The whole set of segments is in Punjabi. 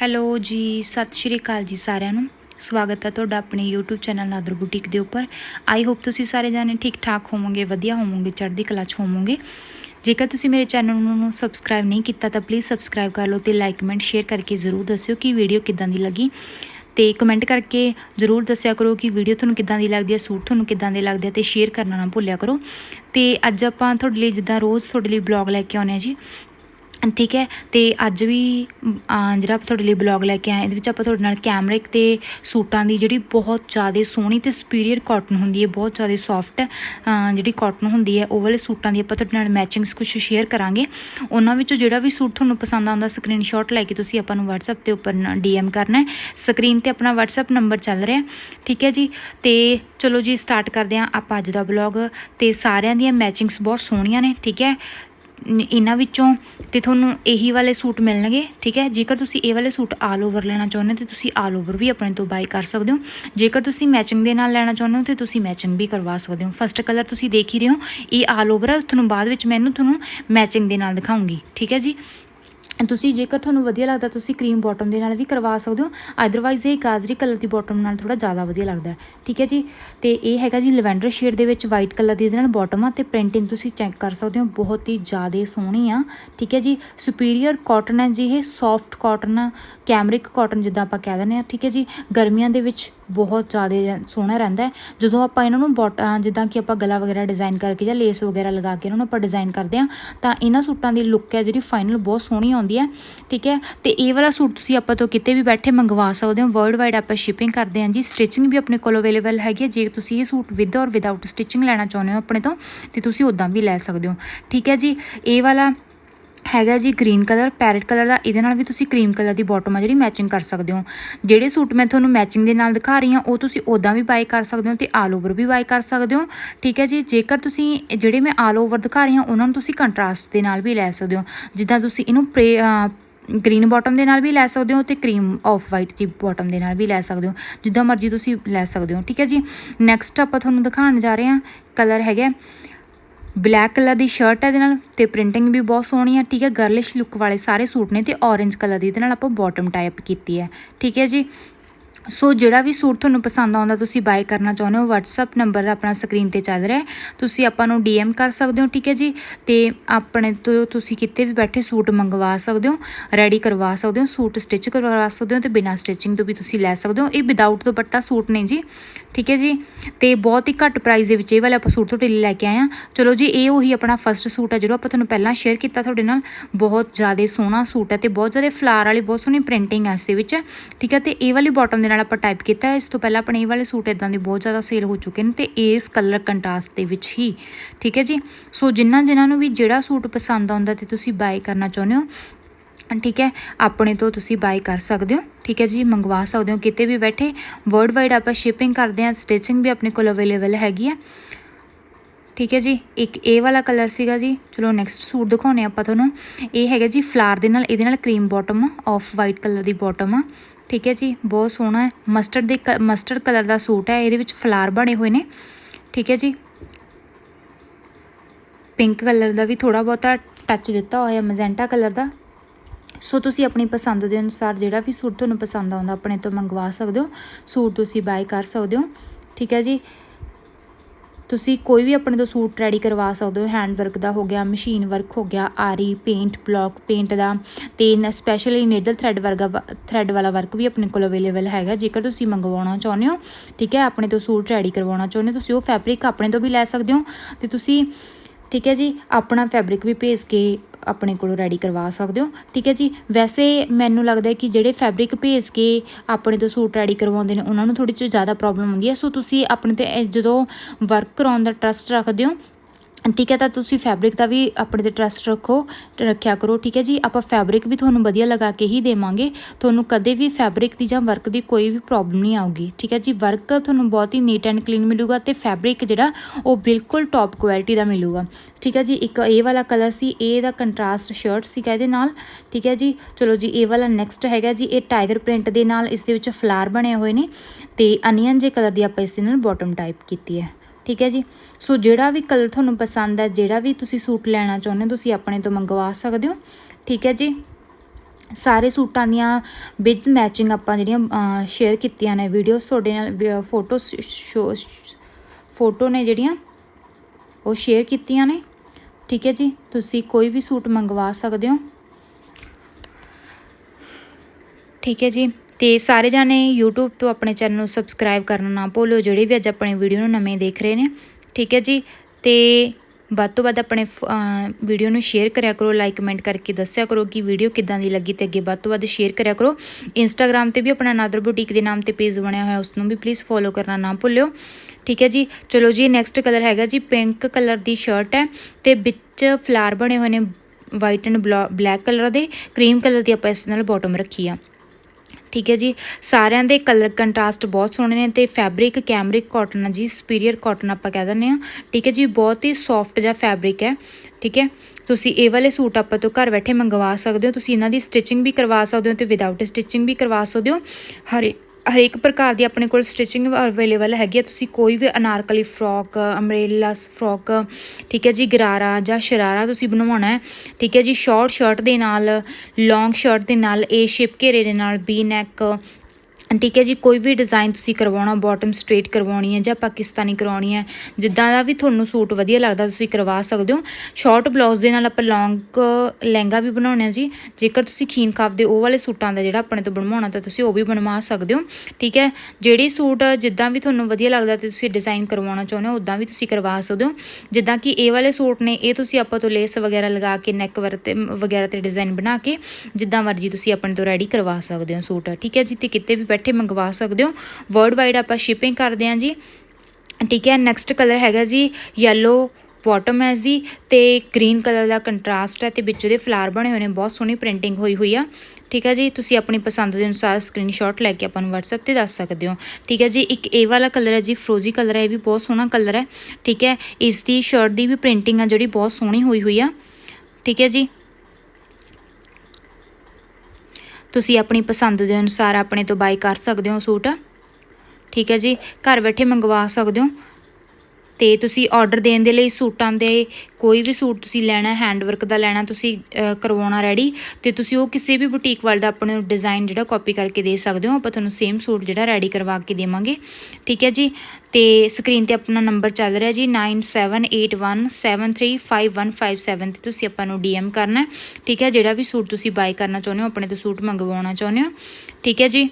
ਹੈਲੋ ਜੀ, ਸਤਿ ਸ਼੍ਰੀ ਅਕਾਲ ਜੀ ਸਾਰਿਆਂ ਨੂੰ। ਸਵਾਗਤ ਹੈ ਤੁਹਾਡਾ ਆਪਣੇ YouTube ਚੈਨਲ ਨਾਦਰ ਬੁਟੀਕ ਦੇ ਉੱਪਰ। ਆਈ ਹੋਪ ਤੁਸੀਂ ਸਾਰੇ ਜਾਣੇ ਠੀਕ ਠਾਕ ਹੋਵੋਗੇ, ਵਧੀਆ ਹੋਵੋਗੇ, ਚੜ੍ਹਦੀ ਕਲਾ 'ਚ ਹੋਵੋਗੇ। ਜੇਕਰ ਤੁਸੀਂ ਮੇਰੇ ਚੈਨਲ ਨੂੰ ਸਬਸਕ੍ਰਾਈਬ ਨਹੀਂ ਕੀਤਾ ਤਾਂ ਪਲੀਜ਼ ਸਬਸਕ੍ਰਾਈਬ ਕਰ ਲਓ ਤੇ ਲਾਈਕ ਕਮੈਂਟ ਸ਼ੇਅਰ ਕਰਕੇ ਜ਼ਰੂਰ ਦੱਸਿਓ ਕਿ ਵੀਡੀਓ ਕਿੱਦਾਂ ਦੀ ਲੱਗੀ। ਤੇ ਕਮੈਂਟ ਕਰਕੇ ਜ਼ਰੂਰ ਦੱਸਿਆ ਕਰੋ ਕਿ ਵੀਡੀਓ ਤੁਹਾਨੂੰ ਕਿੱਦਾਂ ਦੀ ਲੱਗਦੀ ਹੈ, ਸੂਟ ਤੁਹਾਨੂੰ ਕਿੱਦਾਂ ਦੇ ਲੱਗਦੇ ਆ ਤੇ ਸ਼ੇਅਰ ਕਰਨਾ ਨਾ ਭੁੱਲਿਆ ਕਰੋ। ਤੇ ਅੱਜ ਆਪਾਂ ਤੁਹਾਡੇ ਲਈ ਜਿੱਦਾਂ ਰੋਜ਼ ਤੁਹਾਡੇ ਲਈ ਬਲੌਗ ਲੈ ਕੇ ਆਉਂਦੇ ਆ ਜੀ ਠੀਕ ਹੈ, ਤੇ ਅੱਜ ਵੀ ਜਿਹੜਾ ਆਪਾਂ ਤੁਹਾਡੇ ਲਈ ਬਲੌਗ ਲੈ ਕੇ ਆਏ ਇਹਦੇ ਵਿੱਚ ਆਪਾਂ ਤੁਹਾਡੇ ਨਾਲ ਕੈਮਰਿਕ ਤੇ ਸੂਟਾਂ ਦੀ ਜਿਹੜੀ ਬਹੁਤ ਜ਼ਿਆਦਾ ਸੋਹਣੀ ਤੇ ਸੁਪੀਰੀਅਰ ਕਾਟਨ ਹੁੰਦੀ ਹੈ, ਬਹੁਤ ਜ਼ਿਆਦਾ ਸੌਫਟ ਜਿਹੜੀ ਕਾਟਨ ਹੁੰਦੀ ਹੈ, ਉਹ ਵਾਲੇ ਸੂਟਾਂ ਦੀ ਆਪਾਂ ਤੁਹਾਡੇ ਨਾਲ ਮੈਚਿੰਗਸ ਕੁਝ ਸ਼ੇਅਰ ਕਰਾਂਗੇ। ਉਹਨਾਂ ਵਿੱਚੋਂ ਜਿਹੜਾ ਵੀ ਸੂਟ ਤੁਹਾਨੂੰ ਪਸੰਦ ਆਉਂਦਾ ਸਕਰੀਨਸ਼ਾਟ ਲੈ ਕੇ ਤੁਸੀਂ ਆਪਾਂ ਨੂੰ WhatsApp ਤੇ ਉੱਪਰ ਡੀਐਮ ਕਰਨਾ ਹੈ। ਸਕਰੀਨ ਤੇ ਆਪਣਾ WhatsApp ਨੰਬਰ ਚੱਲ ਰਿਹਾ ਠੀਕ ਹੈ ਜੀ? ਤੇ ਚਲੋ ਜੀ ਸਟਾਰਟ ਕਰਦੇ ਹਾਂ ਆਪਾਂ ਅੱਜ ਦਾ ਬਲੌਗ ਤੇ ਸਾਰਿਆਂ ਦੀਆਂ ਮੈਚਿੰਗਸ ਬਹੁਤ ਸੋਹਣੀਆਂ ਨੇ, ਠੀਕ ਹੈ? ਇਹਨਾਂ ਵਿੱਚੋਂ ਤੇ ਤੁਹਾਨੂੰ ਇਹੀ ਵਾਲੇ ਸੂਟ ਮਿਲਣਗੇ, ਠੀਕ ਹੈ? ਜੇਕਰ ਤੁਸੀਂ ਇਹ ਵਾਲੇ ਸੂਟ ਆਲ ਓਵਰ ਲੈਣਾ ਚਾਹੁੰਦੇ ਹੋ, ਤੇ ਤੁਸੀਂ ਆਲ ਓਵਰ ਵੀ ਆਪਣੇ ਤੋਂ ਬਾਈ ਕਰ ਸਕਦੇ ਹੋ। ਜੇਕਰ ਤੁਸੀਂ ਮੈਚਿੰਗ ਦੇ ਨਾਲ ਲੈਣਾ ਚਾਹੁੰਦੇ ਹੋ, ਤੇ ਤੁਸੀਂ ਮੈਚਿੰਗ ਵੀ ਕਰਵਾ ਸਕਦੇ ਹੋ। ਫਸਟ ਕਲਰ ਤੁਸੀਂ ਦੇਖ ਹੀ ਰਹੇ ਹੋ, ਇਹ ਆਲ ਓਵਰ ਹੈ ਤੁਹਾਨੂੰ ਬਾਅਦ ਵਿੱਚ ਮੈਨੂੰ ਤੁਹਾਨੂੰ ਮੈਚਿੰਗ ਦੇ ਨਾਲ ਦਿਖਾਉਂਗੀ, ਠੀਕ ਹੈ ਜੀ? ਤੁਸੀਂ ਜੇਕਰ ਤੁਹਾਨੂੰ ਵਧੀਆ ਲੱਗਦਾ, ਤੁਸੀਂ ਕਰੀਮ ਬਾਟਮ ਦੇ ਨਾਲ ਵੀ ਕਰਵਾ ਸਕਦੇ ਹੋ। ਅਦਰਵਾਈਜ਼ ਇਹ ਗਾਜਰੀ ਕਲਰ ਦੀ ਬਾਟਮ ਨਾਲ ਥੋੜਾ ਜ਼ਿਆਦਾ ਵਧੀਆ ਲੱਗਦਾ ਠੀਕ ਹੈ ਜੀ? ਤੇ ਇਹ ਹੈਗਾ ਜੀ ਲਵੈਂਡਰ ਸ਼ੇਡ ਦੇ ਵਿੱਚ ਵਾਈਟ ਕਲਰ ਦੀ ਇਹਦੇ ਨਾਲ ਬਾਟਮ ਆ। ਤੇ ਪ੍ਰਿੰਟਿੰਗ ਤੁਸੀਂ ਚੈੱਕ ਕਰ ਸਕਦੇ ਹੋ, ਬਹੁਤ ਹੀ ਜ਼ਿਆਦਾ ਸੋਹਣੀ ਆ। ਠੀਕ ਹੈ ਜੀ? ਸੁਪੀਰੀਅਰ ਕਾਟਨ ਹੈ ਜੀ ਇਹ ਸੌਫਟ ਕਾਟਨ ਕੈਮਰਿਕ ਕਾਟਨ ਜਿੱਦਾਂ ਆਪਾਂ ਕਹਿ ਦਿੰਦੇ ਆ ਠੀਕ ਹੈ ਜੀ? ਗਰਮੀਆਂ ਦੇ ਵਿੱਚ ਬਹੁਤ ਜ਼ਿਆਦਾ ਸੋਹਣਾ ਰਹਿੰਦਾ ਜਦੋਂ ਆਪਾਂ ਇਹਨਾਂ ਨੂੰ ਬੋਟ ਜਿੱਦਾਂ ਕਿ ਆਪਾਂ ਗਲਾ ਵਗੈਰਾ ਡਿਜ਼ਾਈਨ ਕਰਕੇ ਜਾਂ ਲੇਸ ਵਗੈਰਾ ਲਗਾ ਕੇ ਇਹਨਾਂ ਨੂੰ ਆਪਾਂ ਡਿਜ਼ਾਈਨ ਕਰਦੇ ਆ ਤਾਂ ਇਹਨਾਂ ਸੂਟਾਂ ਦੀ ਲੁੱਕ ਹੈ ਜਿਹੜੀ ਫਾਈਨਲ ਬਹੁਤ ਸੋਹਣੀ ਆਉਂਦੀ ਹੈ, ਠੀਕ ਹੈ? ਤੇ ਇਹ ਵਾਲਾ ਸੂਟ ਤੁਸੀਂ ਆਪਾਂ ਤੋਂ ਕਿਤੇ ਵੀ ਬੈਠੇ ਮੰਗਵਾ ਸਕਦੇ ਹੋ। ਵਰਲਡ ਵਾਈਡ ਆਪਾਂ ਸ਼ਿਪਿੰਗ ਕਰਦੇ ਹਾਂ ਜੀ। ਸਟਿਚਿੰਗ ਵੀ ਆਪਣੇ ਕੋਲ ਅਵੇਲੇਬਲ ਹੈਗੀ ਹੈ। ਜੇ ਤੁਸੀਂ ਇਹ suit with or without stitching ਲੈਣਾ ਚਾਹੁੰਦੇ ਹੋ ਆਪਣੇ ਤੋਂ, ਤੇ ਤੁਸੀਂ ਉਦਾਂ ਵੀ ਲੈ ਸਕਦੇ ਹੋ। ਠੀਕ ਹੈ ਜੀ? ਇਹ ਵਾਲਾ ਹੈਗਾ ਜੀ ਗ੍ਰੀਨ ਕਲਰ ਪੈਰਟ ਕਲਰ ਦਾ, ਇਹਦੇ ਨਾਲ ਵੀ ਤੁਸੀਂ ਕਰੀਮ ਕਲਰ ਦੀ ਬਾਟਮ ਆ ਜਿਹੜੀ ਮੈਚਿੰਗ ਕਰ ਸਕਦੇ ਹੋ। ਜਿਹੜੇ ਸੂਟ ਮੈਂ ਤੁਹਾਨੂੰ ਮੈਚਿੰਗ ਦੇ ਨਾਲ ਦਿਖਾ ਰਹੀ ਹਾਂ, ਉਹ ਤੁਸੀਂ ਉਦਾਂ ਵੀ ਬਾਈ ਕਰ ਸਕਦੇ ਹੋ ਤੇ ਆਲ ਓਵਰ ਵੀ ਬਾਈ ਕਰ ਸਕਦੇ ਹੋ। ਠੀਕ ਹੈ ਜੀ, ਜੇਕਰ ਤੁਸੀਂ ਜਿਹੜੇ ਮੈਂ ਆਲ ਓਵਰ ਦਿਖਾ ਰਹੀ ਹਾਂ, ਉਹਨਾਂ ਨੂੰ ਤੁਸੀਂ ਕੰਟਰਾਸਟ ਦੇ ਨਾਲ ਵੀ ਲੈ ਸਕਦੇ ਹੋ। ਜਿੱਦਾਂ ਤੁਸੀਂ ਇਹਨੂੰ ਪ੍ਰੇ ਗ੍ਰੀਨ ਬਾਟਮ ਦੇ ਨਾਲ ਵੀ ਲੈ ਸਕਦੇ ਹੋ ਤੇ ਕਰੀਮ ਆਫ ਵਾਈਟ ਜੀ ਬਾਟਮ ਦੇ ਨਾਲ ਵੀ ਲੈ ਸਕਦੇ ਹੋ। ਜਿੱਦਾਂ ਮਰਜ਼ੀ ਤੁਸੀਂ ਲੈ ਸਕਦੇ ਹੋ। ਠੀਕ ਹੈ ਜੀ ਨੈਕਸਟ ਆਪਾਂ ਤੁਹਾਨੂੰ ਦਿਖਾਉਣ ਜਾ ਰਹੇ ਹਾਂ ਕਲਰ ਹੈਗਾ ਬਲੈਕ ਕਲਰ ਦੀ ਸ਼ਰਟ ਹੈ ਇਹਦੇ ਨਾਲ ਤੇ ਪ੍ਰਿੰਟਿੰਗ ਵੀ ਬਹੁਤ ਸੋਹਣੀ ਹੈ, ਠੀਕ ਹੈ, ਗਰਲਿਸ਼ ਲੁੱਕ ਵਾਲੇ ਸਾਰੇ ਸੂਟ ਨੇ ਤੇ orange ਕਲਰ ਦੀ, ਇਹਦੇ ਨਾਲ ਆਪਾਂ ਬਾਟਮ ਟਾਈਪ ਕੀਤੀ ਹੈ, ਠੀਕ ਹੈ ਜੀ। ਸੋ ਜਿਹੜਾ ਵੀ ਸੂਟ ਤੁਹਾਨੂੰ ਪਸੰਦ ਆਉਂਦਾ, ਤੁਸੀਂ ਬਾਏ ਕਰਨਾ ਚਾਹੁੰਦੇ ਹੋ, WhatsApp ਨੰਬਰ ਆਪਣਾ ਸਕਰੀਨ ਤੇ ਚੱਲ ਰਿਹਾ ਤੁਸੀਂ ਆਪਾਂ ਨੂੰ DM ਕਰ ਸਕਦੇ ਹੋ, ਠੀਕ ਹੈ ਜੀ? ਤੇ ਆਪਣੇ ਤੋਂ ਤੁਸੀਂ ਕਿਤੇ ਵੀ ਬੈਠੇ ਸੂਟ ਮੰਗਵਾ ਸਕਦੇ ਹੋ ਰੈਡੀ ਕਰਵਾ ਸਕਦੇ ਹੋ, ਸੂਟ ਸਟਿਚ ਕਰਵਾ ਸਕਦੇ ਹੋ ਤੇ ਬਿਨਾਂ ਸਟਿਚਿੰਗ ਤੋਂ ਵੀ ਤੁਸੀਂ ਲੈ ਸਕਦੇ ਹੋ। ਇਹ ਵਿਦਆਊਟ ਦੁਪੱਟਾ ਸੂਟ ਨੇ ਜੀ, ਠੀਕ ਹੈ ਜੀ? ਤੇ ਬਹੁਤ ਹੀ ਘੱਟ ਪ੍ਰਾਈਸ ਦੇ ਵਿੱਚ ਇਹ ਵਾਲੇ ਆਪਾਂ ਸੂਟ ਤੁਹਾਡੇ ਲਈ ਲੈ ਕੇ ਆਏ ਆ ਚਲੋ ਜੀ, ਇਹ ਉਹੀ ਆਪਣਾ ਫਰਸਟ ਸੂਟ ਹੈ, ਜਿਹੜਾ ਆਪਾਂ ਤੁਹਾਨੂੰ ਪਹਿਲਾਂ ਸ਼ੇਅਰ ਕੀਤਾ ਤੁਹਾਡੇ ਨਾਲ। ਬਹੁਤ ਜ਼ਿਆਦਾ ਸੋਹਣਾ ਸੂਟ ਹੈ ਤੇ ਬਹੁਤ ਜ਼ਿਆਦਾ ਫਲਾਰ ਵਾਲੀ, ਬਹੁਤ ਸੋਹਣੀ ਪ੍ਰਿੰਟਿੰਗ ਹੈ ਇਸ ਦੇ ਵਿੱਚ, ਠੀਕ ਹੈ? ਤੇ ਇਹ ਵਾਲੀ ਬਾਟਮ ਦੇ ਨਾਲ ਆਪਾਂ ਟਾਈਪ ਕੀਤਾ, ਇਸ ਤੋਂ ਪਹਿਲਾਂ ਆਪਣੇ ਇਹ ਵਾਲੇ ਸੂਟ ਇਦਾਂ ਦੇ ਬਹੁਤ ਜ਼ਿਆਦਾ ਸੇਲ ਹੋ ਚੁੱਕੇ ਨੇ ਤੇ ਇਸ ਕਲਰ ਕੰਟਰਾਸਟ ਦੇ ਵਿੱਚ ਹੀ, ਠੀਕ ਹੈ ਜੀ? ਸੋ ਜਿਨ੍ਹਾਂ ਜਿਨ੍ਹਾਂ ਨੂੰ ਵੀ ਜਿਹੜਾ ਸੂਟ ਪਸੰਦ ਆਉਂਦਾ ਤੇ ਤੁਸੀਂ ਬਾਏ ਕਰਨਾ ਚਾਹੁੰਦੇ ਹੋ, ਠੀਕ ਹੈ, ਆਪਣੇ ਤੋਂ ਤੁਸੀਂ ਬਾਈ ਕਰ ਸਕਦੇ ਹੋ, ਠੀਕ ਹੈ ਜੀ? ਮੰਗਵਾ ਸਕਦੇ ਹੋ, ਕਿਤੇ ਵੀ ਬੈਠੇ ਵਰਲਡ ਵਾਈਡ ਆਪਾਂ ਸ਼ਿਪਿੰਗ ਕਰਦੇ ਹਾਂ ਸਟਿਚਿੰਗ ਵੀ ਆਪਣੇ ਕੋਲ ਅਵੇਲੇਬਲ ਹੈਗੀ ਹੈ ਠੀਕ ਹੈ ਜੀ? ਇੱਕ ਇਹ ਵਾਲਾ ਕਲਰ ਸੀਗਾ ਜੀ, ਚਲੋ ਨੈਕਸਟ ਸੂਟ ਦਿਖਾਉਣੇ ਆਪਾਂ ਤੁਹਾਨੂੰ। ਇਹ ਹੈਗਾ ਜੀ ਫਲਾਰ ਦੇ ਨਾਲ, ਇਹਦੇ ਨਾਲ cream bottom off white colour ਦੀ ਬਾਟਮ ਆ। ਠੀਕ ਹੈ ਜੀ, ਬਹੁਤ ਸੋਹਣਾ ਹੈ। ਮਸਟਰਡ ਦੇ ਮਸਟਰਡ ਕਲਰ ਦਾ ਸੂਟ ਹੈ, ਇਹਦੇ ਵਿੱਚ ਫਲਾਰ ਬਣੇ ਹੋਏ ਨੇ। ਠੀਕ ਹੈ ਜੀ। ਪਿੰਕ ਕਲਰ ਦਾ ਵੀ ਥੋੜਾ ਬਹੁਤਾ ਟੱਚ ਦਿੱਤਾ ਹੋਇਆ ਮੈਜੈਂਟਾ ਕਲਰ ਦਾ। ਸੋ ਤੁਸੀਂ ਆਪਣੀ ਪਸੰਦ ਦੇ ਅਨੁਸਾਰ ਜਿਹੜਾ ਵੀ ਸੂਟ ਤੁਹਾਨੂੰ ਪਸੰਦ ਆਉਂਦਾ, ਆਪਣੇ ਤੋਂ ਮੰਗਵਾ ਸਕਦੇ ਹੋ। ਸੂਟ ਤੁਸੀਂ ਬਾਏ ਕਰ ਸਕਦੇ ਹੋ। ਠੀਕ ਹੈ ਜੀ। ਤੁਸੀਂ ਕੋਈ ਵੀ ਆਪਣੇ ਤੋਂ ਸੂਟ ਰੈਡੀ ਕਰਵਾ ਸਕਦੇ ਹੋ। ਹੈਂਡ ਵਰਕ ਦਾ ਹੋ ਗਿਆ ਮਸ਼ੀਨ ਵਰਕ ਹੋ ਗਿਆ, ਆਰੀ ਪੇਂਟ ਬਲੌਕ ਪੇਂਟ ਦਾ। ਤੇ ਸਪੈਸ਼ਲੀ ਨੀਡਲ ਥ੍ਰੈਡ ਵਰਗਾ ਥ੍ਰੈਡ ਵਾਲਾ ਵਰਕ ਵੀ ਆਪਣੇ ਕੋਲ ਅਵੇਲੇਬਲ ਹੈਗਾ। ਜੇਕਰ ਤੁਸੀਂ ਮੰਗਵਾਉਣਾ ਚਾਹੁੰਦੇ ਹੋ, ਠੀਕ ਹੈ, ਆਪਣੇ ਤੋਂ ਸੂਟ ਰੈਡੀ ਕਰਵਾਉਣਾ ਚਾਹੁੰਦੇ ਹੋ, ਤੁਸੀਂ ਉਹ ਫੈਬਰਿਕ ਆਪਣੇ ਤੋਂ ਵੀ ਲੈ ਸਕਦੇ ਹੋ। ਤੇ ਤੁਸੀਂ ਠੀਕ ਹੈ ਜੀ, ਆਪਣਾ ਫੈਬਰਿਕ ਵੀ ਭੇਜ ਕੇ ਆਪਣੇ ਕੋਲੋਂ ਰੈਡੀ ਕਰਵਾ ਸਕਦੇ ਹੋ। ਠੀਕ ਹੈ ਜੀ, ਵੈਸੇ ਮੈਨੂੰ ਲੱਗਦਾ ਹੈ ਕਿ ਜਿਹੜੇ ਫੈਬਰਿਕ ਭੇਜ ਕੇ ਆਪਣੇ ਤੋਂ ਸੂਟ ਰੈਡੀ ਕਰਵਾਉਂਦੇ ਨੇ, ਉਹਨਾਂ ਨੂੰ ਥੋੜੀ ਜਿਹੀ ਜ਼ਿਆਦਾ ਪ੍ਰੋਬਲਮ ਹੁੰਦੀ ਹੈ। ਸੋ ਤੁਸੀਂ ਆਪਣੇ ਤੇ ਜਦੋਂ ਵਰਕ ਕਰਾਉਣ ਦਾ ਟਰਸਟ ਰੱਖਦੇ ਹੋ ਠੀਕ ਹੈ, ਤਾਂ ਤੁਸੀਂ ਫੈਬਰਿਕ ਦਾ ਵੀ ਆਪਣੇ ਤੇ ਟਰਸਟ ਰੱਖੋ ਰੱਖਿਆ ਕਰੋ, ਠੀਕ ਹੈ ਜੀ? ਆਪਾਂ ਫੈਬਰਿਕ ਵੀ ਤੁਹਾਨੂੰ ਵਧੀਆ ਲਗਾ ਕੇ ਹੀ ਦੇਵਾਂਗੇ। ਤੁਹਾਨੂੰ ਕਦੇ ਵੀ ਫੈਬਰਿਕ ਦੀ ਜਾਂ ਵਰਕ ਦੀ ਕੋਈ ਵੀ ਪ੍ਰੋਬਲਮ ਨਹੀਂ ਆਊਗੀ, ਠੀਕ ਹੈ ਜੀ? ਵਰਕ ਤੁਹਾਨੂੰ ਬਹੁਤ ਹੀ ਨੀਟ ਐਂਡ ਕਲੀਨ ਮਿਲੂਗਾ ਤੇ ਫੈਬਰਿਕ ਜਿਹੜਾ, ਉਹ ਬਿਲਕੁਲ ਟੌਪ ਕੁਆਲਿਟੀ ਦਾ ਮਿਲੂਗਾ। ਠੀਕ ਹੈ ਜੀ? ਇੱਕ ਇਹ ਵਾਲਾ ਕਲਰ ਸੀ, ਇਹ ਦਾ ਕੰਟਰਾਸਟ ਸ਼ਰਟ ਸੀਗਾ ਇਹਦੇ ਨਾਲ, ਠੀਕ ਹੈ ਜੀ? ਚਲੋ ਜੀ, ਇਹ ਵਾਲਾ ਨੈਕਸਟ ਹੈਗਾ ਜੀ, ਇਹ ਟਾਈਗਰ ਪ੍ਰਿੰਟ ਦੇ ਨਾਲ ਇਸ ਦੇ ਵਿੱਚ ਫਲਾਰ ਬਣੇ ਹੋਏ ਨੇ, ਤੇ ਅਨੀਅਨ ਜੇ ਕਲਰ ਦੀ ਆਪਾਂ ਇਸ ਦੇ ਨਾਲ ਬਾਟਮ ਟਾਈਪ ਕੀਤੀ ਹੈ। ਠੀਕ ਹੈ ਜੀ। ਸੋ ਜਿਹੜਾ ਵੀ ਕਲਰ ਤੁਹਾਨੂੰ ਪਸੰਦ ਹੈ, ਜਿਹੜਾ ਵੀ ਤੁਸੀਂ ਸੂਟ ਲੈਣਾ ਚਾਹੁੰਦੇ ਹੋ, ਤੁਸੀਂ ਆਪਣੇ ਤੋਂ ਮੰਗਵਾ ਸਕਦੇ ਹੋ। ਠੀਕ ਹੈ ਜੀ। ਸਾਰੇ ਸੂਟਾਂ ਦੀਆਂ ਵਿਦ ਮੈਚਿੰਗ ਆਪਾਂ ਜਿਹੜੀਆਂ ਸ਼ੇਅਰ ਕੀਤੀਆਂ ਨੇ ਵੀਡੀਓਜ਼ ਤੁਹਾਡੇ ਨਾਲ ਫੋਟੋ ਸ਼ੋ ਫੋਟੋ ਨੇ ਜਿਹੜੀਆਂ, ਉਹ ਸ਼ੇਅਰ ਕੀਤੀਆਂ ਨੇ। ਠੀਕ ਹੈ ਜੀ। ਤੁਸੀਂ ਕੋਈ ਵੀ ਸੂਟ ਮੰਗਵਾ ਸਕਦੇ ਹੋ। ਠੀਕ ਹੈ ਜੀ। ਤੇ ਸਾਰੇ ਜਾਣੇ YouTube ਤੋਂ ਆਪਣੇ ਚੈਨਲ ਨੂੰ ਸਬਸਕ੍ਰਾਈਬ ਕਰਨਾ ਨਾ ਭੁੱਲਿਓ ਜਿਹੜੇ ਵੀ ਅੱਜ ਆਪਣੇ ਵੀਡੀਓ ਨੂੰ ਨਵੇਂ ਦੇਖ ਰਹੇ ਨੇ। ਠੀਕ ਹੈ ਜੀ? ਤੇ ਵੱਧ ਤੋਂ ਵੱਧ ਆਪਣੇ ਵੀਡੀਓ ਨੂੰ ਸ਼ੇਅਰ ਕਰਿਆ ਕਰੋ ਲਾਈਕ ਕਮੈਂਟ ਕਰਕੇ ਦੱਸਿਆ ਕਰੋ ਕਿ ਵੀਡੀਓ ਕਿੱਦਾਂ ਦੀ ਲੱਗੀ ਤੇ ਅੱਗੇ ਵੱਧ ਤੋਂ ਵੱਧ ਸ਼ੇਅਰ ਕਰਿਆ ਕਰੋ। ਇੰਸਟਾਗ੍ਰam ਤੇ ਵੀ ਆਪਣਾ ਨਾਦਰ ਬੁਟੀਕ ਦੇ ਨਾਮ ਤੇ ਪੇਜ ਬਣਿਆ ਹੋਇਆ, ਉਸ ਨੂੰ ਵੀ ਪਲੀਜ਼ ਫੋਲੋ ਕਰਨਾ ਨਾ ਭੁੱਲਿਓ। ਠੀਕ ਹੈ ਜੀ? ਚਲੋ ਜੀ ਨੈਕਸਟ ਕਲਰ ਹੈਗਾ ਜੀ ਪਿੰਕ ਕਲਰ ਦੀ ਸ਼ਰਟ ਹੈ ਤੇ ਵਿੱਚ ਫਲਾਰ ਬਣੇ ਹੋਏ ਨੇ ਵਾਈਟ ਐਂਡ ਬਲੈਕ ਕਲਰ ਦੇ ਕਰੀਮ ਕਲਰ ਦੀ ਆਪਾਂ ਇਸ ਨਾਲ ਬਾਟਮ ਰੱਖੀ ਆ। ਠੀਕ ਹੈ ਜੀ। ਸਾਰਿਆਂ ਦੇ ਕਲਰ ਕੰਟਰਾਸਟ ਬਹੁਤ ਸੋਹਣੇ ਨੇ ਤੇ ਫੈਬਰਿਕ ਕੈਮਰਿਕ ਕਾਟਨ ਆ ਜੀ ਸੁਪੀਰੀਅਰ ਕਾਟਨ ਆਪਾਂ ਕਹਿ ਦਿੰਦੇ ਆ ਠੀਕ ਹੈ ਜੀ, ਬਹੁਤ ਹੀ ਸੌਫਟ ਜਿਹਾ ਫੈਬਰਿਕ ਹੈ। ਠੀਕ ਹੈ, ਤੁਸੀਂ ਇਹ ਵਾਲੇ ਸੂਟ ਆਪਾਂ ਤੋਂ ਘਰ ਬੈਠੇ ਮੰਗਵਾ ਸਕਦੇ ਹੋ। ਤੁਸੀਂ ਇਹਨਾਂ ਦੀ ਸਟਿਚਿੰਗ ਵੀ ਕਰਵਾ ਸਕਦੇ ਹੋ ਤੇ ਵਿਦਆਊਟ ਸਟਿਚਿੰਗ ਵੀ ਕਰਵਾ ਸਕਦੇ ਹੋ। ਹਰੇ ਹਰੇਕ ਪ੍ਰਕਾਰ ਦੀ ਆਪਣੇ ਕੋਲ ਸਟਿਚਿੰਗ ਅਵੇਲੇਬਲ ਹੈਗੀ ਹੈ ਤੁਸੀਂ ਕੋਈ ਵੀ ਅਨਾਰਕਲੀ ਫਰੋਕ ਅਮਰੇਲਾ ਫਰੋਕ ਠੀਕ ਹੈ ਜੀ, ਗਰਾਰਾ ਜਾਂ ਸ਼ਰਾਰਾ ਤੁਸੀਂ ਬਣਵਾਉਣਾ ਹੈ। ਠੀਕ ਹੈ ਜੀ ਸ਼ਾਰਟ ਸ਼ਰਟ ਦੇ ਨਾਲ ਲੌਂਗ ਸ਼ਰਟ ਦੇ ਨਾਲ ਏ ਸ਼ੇਪ ਘੇਰੇ ਦੇ ਨਾਲ ਬੀ ਨੈਕ ਠੀਕ ਹੈ ਜੀ, ਕੋਈ ਵੀ ਡਿਜ਼ਾਈਨ ਤੁਸੀਂ ਕਰਵਾਉਣਾ ਬਾਟਮ ਸਟ੍ਰੇਟ ਕਰਵਾਉਣੀ ਹੈ ਜਾਂ ਪਾਕਿਸਤਾਨੀ ਕਰਵਾਉਣੀ ਹੈ, ਜਿੱਦਾਂ ਦਾ ਵੀ ਤੁਹਾਨੂੰ ਸੂਟ ਵਧੀਆ ਲੱਗਦਾ, ਤੁਸੀਂ ਕਰਵਾ ਸਕਦੇ ਹੋ। ਸ਼ਾਰਟ ਬਲਾਊਜ਼ ਦੇ ਨਾਲ ਆਪਾਂ ਲੌਂਗ ਲਹਿੰਗਾ ਵੀ ਬਣਾਉਣਾ ਹੈ ਜੀ। ਜੇਕਰ ਤੁਸੀਂ ਖੀਨ ਖਾਫ ਦੇ ਉਹ ਵਾਲੇ ਸੂਟਾਂ ਦਾ ਜਿਹੜਾ ਆਪਣੇ ਤੋਂ ਬਣਵਾਉਣਾ, ਤਾਂ ਤੁਸੀਂ ਉਹ ਵੀ ਬਣਵਾ ਸਕਦੇ ਹੋ। ਠੀਕ ਹੈ, ਜਿਹੜੀ ਸੂਟ ਜਿੱਦਾਂ ਵੀ ਤੁਹਾਨੂੰ ਵਧੀਆ ਲੱਗਦਾ ਤੇ ਤੁਸੀਂ ਡਿਜ਼ਾਈਨ ਕਰਵਾਉਣਾ ਚਾਹੁੰਦੇ ਹੋ ਉਦਾਂ ਵੀ ਤੁਸੀਂ ਕਰਵਾ ਸਕਦੇ ਹੋ। ਜਿੱਦਾਂ ਕਿ ਇਹ ਵਾਲੇ ਸੂਟ ਨੇ, ਇਹ ਤੁਸੀਂ ਆਪਾਂ ਤੋਂ ਲੇਸ ਵਗੈਰਾ ਲਗਾ ਕੇ ਨੈਕ ਵਰਤੇ ਵਗੈਰਾ ਤੇ ਡਿਜ਼ਾਈਨ ਬਣਾ ਕੇ, ਜਿੱਦਾਂ ਮਰਜ਼ੀ ਤੁਸੀਂ ਆਪਣੇ ਤੋਂ ਰੈਡੀ ਕਰਵਾ ਸਕਦੇ ਹੋ ਸੂਟ। ਠੀਕ ਹੈ ਜੀ, ਤੇ ਕਿਤੇ ਵੀ ਬੈਠੇ ਮੰਗਵਾ ਸਕਦੇ ਹੋ। ਵਰਲਡ ਵਾਈਡ ਆਪਾਂ ਸ਼ਿਪਿੰਗ ਕਰਦੇ ਹਾਂ ਜੀ। ਠੀਕ ਹੈ ਨੈਕਸਟ ਕਲਰ ਹੈਗਾ ਜੀ ਯੈਲੋ ਬਾਟਮ ਹੈ ਜੀ ਤੇ ਗ੍ਰੀਨ ਕਲਰ ਦਾ ਕੰਟਰਾਸਟ ਹੈ ਤੇ ਵਿੱਚ ਉਹਦੇ ਫਲਾਰ ਬਣੇ ਹੋਏ ਨੇ, ਬਹੁਤ ਸੋਹਣੀ ਪ੍ਰਿੰਟਿੰਗ ਹੋਈ ਹੋਈ ਆ। ਠੀਕ ਹੈ ਜੀ, ਤੁਸੀਂ ਆਪਣੀ ਪਸੰਦ ਦੇ ਅਨੁਸਾਰ ਸਕਰੀਨਸ਼ਾਟ ਲੈ ਕੇ ਆਪਾਂ ਨੂੰ WhatsApp ਤੇ ਦੱਸ ਸਕਦੇ ਹੋ। ਠੀਕ ਹੈ ਜੀ, ਇੱਕ ਇਹ ਵਾਲਾ ਕਲਰ ਹੈ ਜੀ ਫਰੋਜ਼ੀ ਕਲਰ ਹੈ, ਇਹ ਵੀ ਬਹੁਤ ਸੋਹਣਾ ਕਲਰ ਹੈ। ਠੀਕ ਹੈ, ਇਸ ਦੀ ਸ਼ਰਟ ਦੀ ਵੀ ਪ੍ਰਿੰਟਿੰਗ ਆ ਜਿਹੜੀ ਬਹੁਤ ਸੋਹਣੀ ਹੋਈ ਹੋਈ ਆ। ਠੀਕ ਹੈ ਜੀ ਤੁਸੀਂ ਆਪਣੀ ਪਸੰਦ ਦੇ ਅਨੁਸਾਰ ਆਪਣੇ ਤੋਂ ਬਾਈ ਕਰ ਸਕਦੇ ਹੋ ਸੂਟ। ਠੀਕ ਹੈ ਜੀ, ਘਰ ਬੈਠੇ ਮੰਗਵਾ ਸਕਦੇ ਹੋ। ਤੇ ਤੁਸੀਂ ਆਰਡਰ ਦੇਣ ਦੇ ਲਈ ਸੂਟਾਂ ਦੇ ਕੋਈ ਵੀ ਸੂਟ ਤੁਸੀਂ ਲੈਣਾ ਹੈਂਡ ਵਰਕ ਦਾ ਲੈਣਾ, ਤੁਸੀਂ ਕਰਵਾਉਣਾ ਰੈਡੀ ਤੇ ਤੁਸੀਂ ਉਹ ਕਿਸੇ ਵੀ ਬੁਟੀਕ ਵਾਲੇ ਦਾ ਆਪਣੇ ਡਿਜ਼ਾਈਨ ਜਿਹੜਾ ਕਾਪੀ ਕਰਕੇ ਦੇ ਸਕਦੇ ਹੋ, ਆਪਾਂ ਤੁਹਾਨੂੰ ਸੇਮ ਸੂਟ ਜਿਹੜਾ ਰੈਡੀ ਕਰਵਾ ਕੇ ਦੇਵਾਂਗੇ। ਠੀਕ ਹੈ ਜੀ? ਤੇ ਸਕਰੀਨ ਤੇ ਆਪਣਾ ਨੰਬਰ ਚੱਲ ਰਿਹਾ ਜੀ 9781735157 ਤੇ ਤੁਸੀਂ ਆਪਾਂ ਨੂੰ ਡੀਐਮ ਕਰਨਾ ਠੀਕ ਹੈ? ਜਿਹੜਾ ਵੀ ਸੂਟ ਤੁਸੀਂ ਬਾਈ ਕਰਨਾ ਚਾਹੁੰਦੇ ਹੋ, ਆਪਣੇ ਤੋਂ ਸੂਟ ਮੰਗਵਾਉਣਾ ਚਾਹੁੰਦੇ ਹੋ। ਠੀਕ ਹੈ ਜੀ?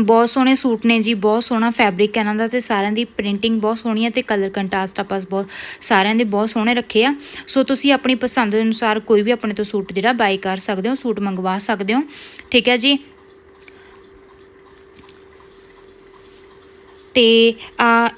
ਬਹੁਤ ਸੋਹਣੇ ਸੂਟ ਨੇ ਜੀ, ਬਹੁਤ ਸੋਹਣਾ ਫੈਬਰਿਕ ਇਹਨਾਂ ਦਾ ਤੇ ਸਾਰਿਆਂ ਦੀ ਪ੍ਰਿੰਟਿੰਗ ਬਹੁਤ ਸੋਹਣੀ ਹੈ ਤੇ ਕਲਰ ਕੰਟਰਾਸਟ ਆਪਾਂ ਬਹੁਤ, ਸਾਰਿਆਂ ਦੇ ਬਹੁਤ ਸੋਹਣੇ ਰੱਖੇ ਆ। ਸੋ ਤੁਸੀਂ ਆਪਣੀ ਪਸੰਦ ਦੇ ਅਨੁਸਾਰ ਕੋਈ ਵੀ ਆਪਣੇ ਤੋਂ ਸੂਟ ਜਿਹੜਾ ਬਾਈ ਕਰ ਸਕਦੇ ਹੋ, ਸੂਟ ਮੰਗਵਾ ਸਕਦੇ ਹੋ। ਠੀਕ ਹੈ ਜੀ? ਤੇ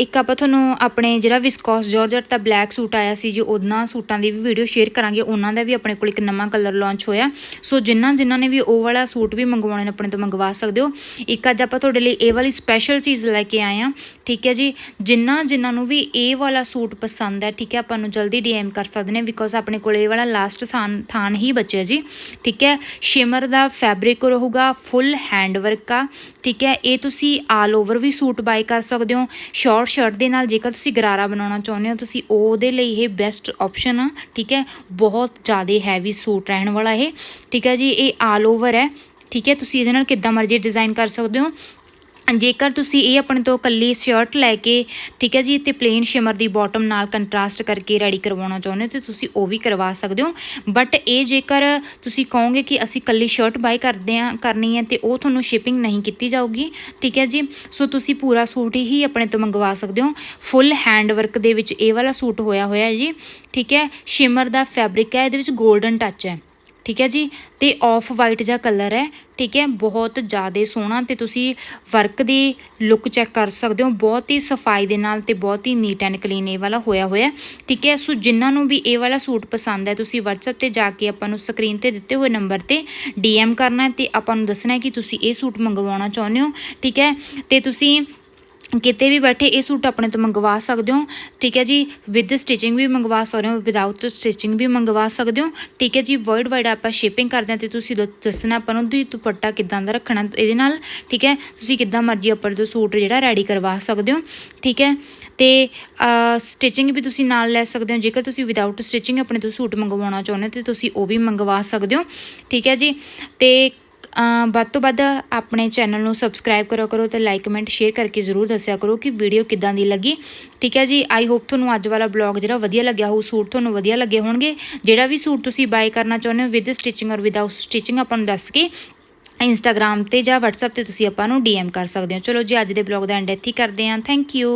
ਇੱਕ ਆਪਾਂ ਤੁਹਾਨੂੰ ਆਪਣੇ ਜਿਹੜਾ ਵਿਸਕੋਸ ਜਾਰਜਟ ਦਾ ਬਲੈਕ ਸੂਟ ਆਇਆ ਸੀ, ਜੀ ਉਹਨਾਂ ਸੂਟਾਂ ਦੀ ਵੀ ਵੀਡੀਓ ਸ਼ੇਅਰ ਕਰਾਂਗੇ, ਉਹਨਾਂ ਦਾ ਵੀ ਆਪਣੇ ਕੋਲ ਇੱਕ ਨਵਾਂ ਕਲਰ ਲਾਂਚ ਹੋਇਆ। ਸੋ ਜਿਨ੍ਹਾਂ ਜਿਨ੍ਹਾਂ ਨੇ ਵੀ ਉਹ ਵਾਲਾ ਸੂਟ ਵੀ ਮੰਗਵਾਉਣੇ ਨੇ, ਆਪਣੇ ਤੋਂ ਮੰਗਵਾ ਸਕਦੇ ਹੋ। ਇੱਕ ਅੱਜ ਆਪਾਂ ਤੁਹਾਡੇ ਲਈ ਇਹ ਵਾਲੀ ਸਪੈਸ਼ਲ ਚੀਜ਼ ਲੈ ਕੇ ਆਏ ਆ ਠੀਕ ਹੈ ਜੀ? ਜਿਨ੍ਹਾਂ ਜਿਨ੍ਹਾਂ ਨੂੰ ਵੀ ਇਹ ਵਾਲਾ ਸੂਟ ਪਸੰਦ ਹੈ, ਠੀਕ ਹੈ, ਆਪਾਂ ਨੂੰ ਜਲਦੀ ਡੀਐਮ ਕਰ ਸਕਦੇ ਨੇ ਬਿਕੋਜ਼ ਆਪਣੇ ਕੋਲ ਇਹ ਵਾਲਾ ਲਾਸਟ ਥਾਨ ਥਾਨ ਹੀ ਬਚਿਆ ਜੀ। ਠੀਕ ਹੈ? ਸ਼ਿਮਰ ਦਾ ਫੈਬਰਿਕ ਰਹੂਗਾ ਫੁੱਲ ਹੈਂਡ ਵਰਕ ਆ। ਠੀਕ ਹੈ, ਇਹ ਤੁਸੀਂ ਆਲ ਓਵਰ ਵੀ ਸੂਟ ਬਾਈ ਕਰ ਸਕਦੇ ਹੋ। ਸ਼ਾਰਟ ਸ਼ਰਟ ਦੇ ਨਾਲ ਜੇਕਰ ਤੁਸੀਂ ਗਰਾਰਾ ਬਣਾਉਣਾ ਚਾਹੁੰਦੇ ਹੋ, ਤੁਸੀਂ ਉਹਦੇ ਲਈ ਇਹ ਬੈਸਟ ਆਪਸ਼ਨ ਆ, ਠੀਕ ਹੈ, ਬਹੁਤ ਜ਼ਿਆਦਾ ਹੈਵੀ ਸੂਟ ਰਹਿਣ ਵਾਲਾ ਇਹ। ਠੀਕ ਹੈ ਜੀ, ਇਹ ਆਲ ਓਵਰ ਹੈ। ਠੀਕ ਹੈ, ਤੁਸੀਂ ਇਹਦੇ ਨਾਲ ਕਿੱਦਾਂ ਮਰਜ਼ੀ ਡਿਜ਼ਾਈਨ ਕਰ ਸਕਦੇ ਹੋ। ਜੇਕਰ ਤੁਸੀਂ ਇਹ ਆਪਣੇ ਤੋਂ ਕੱਲੀ ਸ਼ਰਟ ਲੈ ਕੇ, ਠੀਕ ਹੈ ਜੀ, ਤੇ ਪਲੇਨ ਸ਼ਿਮਰ ਦੀ ਬਾਟਮ ਨਾਲ ਕੰਟਰਾਸਟ ਕਰਕੇ ਰੈਡੀ ਕਰਵਾਉਣਾ ਚਾਹੁੰਦੇ ਹੋ, ਤੇ ਤੁਸੀਂ ਉਹ ਵੀ ਕਰਵਾ ਸਕਦੇ ਹੋ। ਬਟ ਇਹ ਜੇਕਰ ਤੁਸੀਂ ਕਹੋਗੇ ਕਿ ਅਸੀਂ ਕੱਲੀ ਸ਼ਰਟ ਬਾਈ ਕਰਦੇ ਆ ਕਰਨੀ ਹੈ, ਤੇ ਉਹ ਤੁਹਾਨੂੰ ਸ਼ਿਪਿੰਗ ਨਹੀਂ ਕੀਤੀ ਜਾਊਗੀ, ਠੀਕ ਹੈ ਜੀ। ਸੋ ਤੁਸੀਂ ਪੂਰਾ ਸੂਟ ਹੀ ਆਪਣੇ ਤੋਂ ਮੰਗਵਾ ਸਕਦੇ ਹੋ। ਫੁੱਲ ਹੈਂਡ ਵਰਕ ਦੇ ਵਿੱਚ ਇਹ ਵਾਲਾ ਸੂਟ ਹੋਇਆ ਹੋਇਆ ਹੈ ਜੀ, ਠੀਕ ਹੈ। ਸ਼ਿਮਰ ਦਾ ਫੈਬਰਿਕ ਹੈ, ਇਹਦੇ ਵਿੱਚ 골ਡਨ ਟੱਚ ਹੈ, ਠੀਕ ਹੈ ਜੀ। ਤੇ ਆਫ ਵਾਈਟ ਜਿਹਾ ਕਲਰ ਹੈ ਠੀਕ ਹੈ, ਬਹੁਤ ਜ਼ਿਆਦਾ ਸੋਹਣਾ ਤੇ ਤੁਸੀਂ ਵਰਕ ਦੀ ਲੁੱਕ ਚੈੱਕ ਕਰ ਸਕਦੇ ਹੋ। ਬਹੁਤ ਹੀ ਸਫ਼ਾਈ ਦੇ ਨਾਲ ਤੇ ਬਹੁਤ ਹੀ ਨੀਟ ਐਂਡ ਕਲੀਨ ਇਹ ਵਾਲਾ ਹੋਇਆ ਹੋਇਆ। ਠੀਕ ਹੈ, ਸੋ ਜਿਨ੍ਹਾਂ ਨੂੰ ਵੀ ਇਹ ਵਾਲਾ ਸੂਟ ਪਸੰਦ ਹੈ, ਤੁਸੀਂ WhatsApp ਤੇ ਜਾ ਕੇ ਆਪਾਂ ਨੂੰ ਸਕਰੀਨ ਤੇ ਦਿੱਤੇ ਹੋਏ ਨੰਬਰ ਤੇ DM ਕਰਨਾ ਤੇ ਆਪਾਂ ਨੂੰ ਦੱਸਣਾ ਕਿ ਤੁਸੀਂ ਇਹ ਸੂਟ ਮੰਗਵਾਉਣਾ ਚਾਹੁੰਦੇ ਹੋ। ਠੀਕ ਹੈ, ਤੇ ਤੁਸੀਂ ਕਿਤੇ ਵੀ ਬੈਠੇ ਇਹ ਸੂਟ ਆਪਣੇ ਤੋਂ ਮੰਗਵਾ ਸਕਦੇ ਹੋ। ਠੀਕ ਹੈ ਜੀ ਵਿਦ ਸਟਿਚਿੰਗ ਵੀ ਮੰਗਵਾ ਸਕਦੇ ਹੋ ਵਿਦਆਊਟ ਸਟਿਚਿੰਗ ਵੀ ਮੰਗਵਾ ਸਕਦੇ ਹੋ। ਠੀਕ ਹੈ ਜੀ ਵਰਡ ਵਾਈਡ ਆਪਾਂ ਸ਼ਿਪਿੰਗ ਕਰਦੇ ਹਾਂ ਤੇ ਤੁਸੀਂ ਦ- ਦੱਸਣਾ ਆਪਾਂ ਨੂੰ ਵੀ ਦੁਪੱਟਾ ਕਿੱਦਾਂ ਦਾ ਰੱਖਣਾ ਇਹਦੇ ਨਾਲ। ਠੀਕ ਹੈ, ਤੁਸੀਂ ਕਿੱਦਾਂ ਮਰਜ਼ੀ ਆਪਣੇ ਤੋਂ ਸੂਟ ਜਿਹੜਾ ਰੈਡੀ ਕਰਵਾ ਸਕਦੇ ਹੋ। ਠੀਕ ਹੈ, ਤੇ ਸਟਿਚਿੰਗ ਵੀ ਤੁਸੀਂ ਨਾਲ ਲੈ ਸਕਦੇ ਹੋ। ਜੇਕਰ ਤੁਸੀਂ ਵਿਦਆਊਟ ਸਟਿਚਿੰਗ ਆਪਣੇ ਤੋਂ ਸੂਟ ਮੰਗਵਾਉਣਾ ਚਾਹੁੰਦੇ ਹੋ ਤੇ ਤੁਸੀਂ ਉਹ ਵੀ ਮੰਗਵਾ ਸਕਦੇ ਹੋ। ਠੀਕ ਹੈ ਜੀ, ਤੇ ਵੱਧ ਤੋਂ ਵੱਧ ਆਪਣੇ ਚੈਨਲ ਨੂੰ ਸਬਸਕ੍ਰਾਈਬ ਕਰੋ ਕਰੋ ਤੇ ਲਾਈਕ ਕਮੈਂਟ ਸ਼ੇਅਰ ਕਰਕੇ ਜ਼ਰੂਰ ਦੱਸਿਆ ਕਰੋ ਕਿ ਵੀਡੀਓ ਕਿੱਦਾਂ ਦੀ ਲੱਗੀ। ਠੀਕ ਹੈ ਜੀ ਆਈ ਹੋਪ ਤੁਹਾਨੂੰ ਅੱਜ ਵਾਲਾ ਬਲੌਗ ਜਿਹੜਾ ਵਧੀਆ ਲੱਗਿਆ ਹੋਊ, ਸੂਟ ਤੁਹਾਨੂੰ ਵਧੀਆ ਲੱਗੇ ਹੋਣਗੇ। ਜਿਹੜਾ ਵੀ ਸੂਟ ਤੁਸੀਂ ਬਾਏ ਕਰਨਾ ਚਾਹੁੰਦੇ ਹੋ with stitching or without stitching ਆਪਾਂ ਨੂੰ ਦੱਸ ਕੇ ਇੰਸਟਾਗ੍ਰam ਤੇ ਜਾਂ WhatsApp ਤੇ ਤੁਸੀਂ ਆਪਾਂ ਨੂੰ DM ਕਰ ਸਕਦੇ ਹੋ। ਚਲੋ ਜੀ, ਅੱਜ ਦੇ ਬਲੌਗ ਦਾ ਐਂਡ ਇੱਥੇ ਹੀ ਕਰਦੇ ਹਾਂ। Thank you